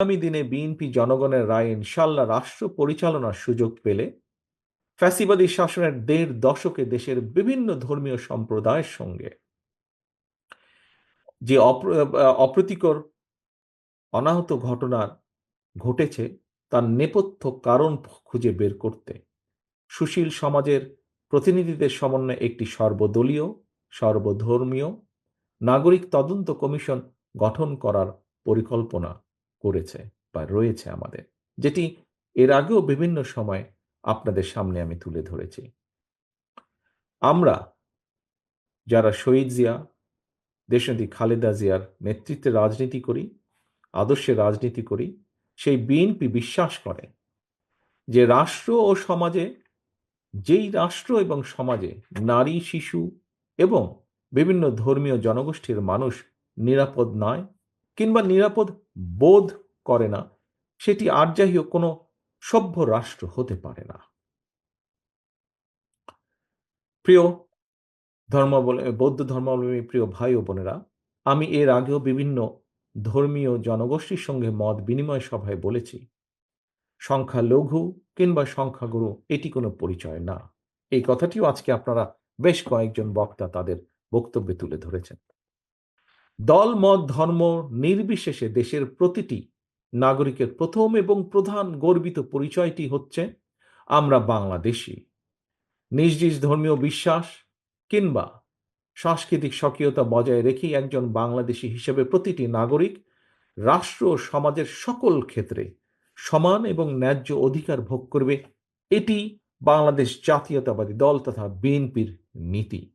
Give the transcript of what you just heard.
আগামী দিনে বিএনপি জনগণের রায় ইনশাল্লাহ রাষ্ট্র পরিচালনার সুযোগ পেলে ফ্যাসিবাদী শাসনের দেড় দশকে দেশের বিভিন্ন ধর্মীয় সম্প্রদায়ের সঙ্গে যে অপ্রীতিকর, অনাহত ঘটনা ঘটেছে তার নেপথ্য কারণ খুঁজে বের করতে সুশীল সমাজের প্রতিনিধিদের সমন্বয়ে একটি সর্বদলীয়, সর্বধর্মীয় নাগরিক তদন্ত কমিশন গঠন করার পরিকল্পনা করেছে বা রয়েছে আমাদের, যেটি এর আগেও বিভিন্ন সময় আপনাদের সামনে আমি তুলে ধরেছি। আমরা যারা শহীদ জিয়া, দেশনেত্রী খালেদা জিয়ার নেতৃত্বে রাজনীতি করি, আদর্শে রাজনীতি করি, সেই বিএনপি বিশ্বাস করে যে রাষ্ট্র ও সমাজে, যেই রাষ্ট্র এবং সমাজে নারী, শিশু এবং বিভিন্ন ধর্মীয় জনগোষ্ঠীর মানুষ নিরাপদ নয় কিংবা নিরাপদ বোধ করে না, সেটি আর যাই হোক কোনো সভ্য রাষ্ট্র হতে পারে না। প্রিয় ধর্ম বৌদ্ধ ধর্মাবলম্বী প্রিয় ভাই ও বোনেরা, আমি এর আগেও বিভিন্ন ধর্মীয় জনগোষ্ঠীর সঙ্গে মত বিনিময় সভায় বলেছি সংখ্যা লঘু কিংবা সংখ্যাগুরু এটি কোনো পরিচয় না। এই কথাটিও আজকে আপনারা বেশ কয়েকজন বক্তা তাদের বক্তব্যে তুলে ধরেছেন। দল, মত, ধর্ম নির্বিশেষে দেশের প্রতিটি নাগরিকের প্রথম এবং প্রধান গর্বিত পরিচয়টি হচ্ছে আমরা বাংলাদেশি। নিজ নিজ ধর্মীয় বিশ্বাস কিংবা সাংস্কৃতিক স্বকীয়তা বজায় রেখেই একজন বাংলাদেশি হিসেবে প্রতিটি নাগরিক রাষ্ট্র ও সমাজের সকল ক্ষেত্রে সমান এবং ন্যায্য অধিকার ভোগ করবে, এটি বাংলাদেশ জাতীয়তাবাদী দল তথা বিএনপির নীতি।